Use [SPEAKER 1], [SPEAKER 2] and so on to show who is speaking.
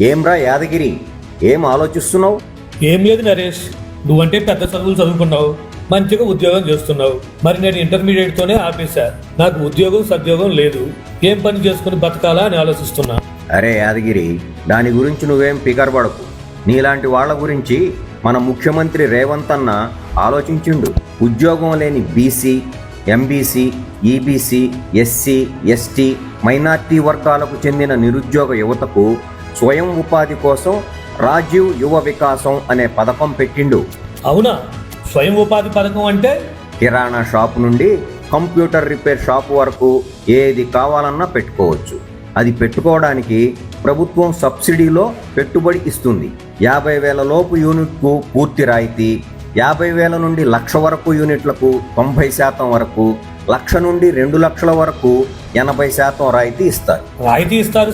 [SPEAKER 1] ఏమ్రా యాదగిరి? ఏం ఆలోచిస్తున్నావు?
[SPEAKER 2] ఏం లేదు నరేష్. నువ్వంటే పెద్ద చదువులు చదువుకున్నావు మంచిగా ఉద్యోగం చేస్తున్నావు. మరి నేను ఇంటర్మీడియట్ తోనే ఆపేశా. నాకు ఉద్యోగం సద్యోగం లేదు. ఏం పని చేసుకుని బతకాలా అని ఆలోచిస్తున్నా.
[SPEAKER 1] అరే యాదగిరి దాని గురించి నువ్వేం పికర్పడకు నీలాంటి వాళ్ళ గురించి మన ముఖ్యమంత్రి రేవంత్ అన్న ఆలోచించిండు. ఉద్యోగం లేని BC MBC EBC SC ST minority వర్గాలకు చెందిన నిరుద్యోగ యువతకు స్వయం ఉపాధి కోసం రాజీవ్ యువ వికాసం అనే పథకం పెట్టిండు.
[SPEAKER 2] అవునా? స్వయం ఉపాధి పథకం అంటే?
[SPEAKER 1] కిరాణా షాప్ నుండి కంప్యూటర్ రిపేర్ షాప్ వరకు ఏది కావాలన్నా పెట్టుకోవచ్చు. అది పెట్టుకోవడానికి ప్రభుత్వం సబ్సిడీలో పెట్టుబడి ఇస్తుంది. యాభై వేల లోపు యూనిట్కు పూర్తి రాయితీ యాభై వేల నుండి లక్ష వరకు యూనిట్లకు తొంభై శాతం వరకు లక్ష నుండి రెండు లక్షల వరకు ఎనభై శాతం రాయితీ ఇస్తారు.
[SPEAKER 2] రాయితీ ఇస్తారు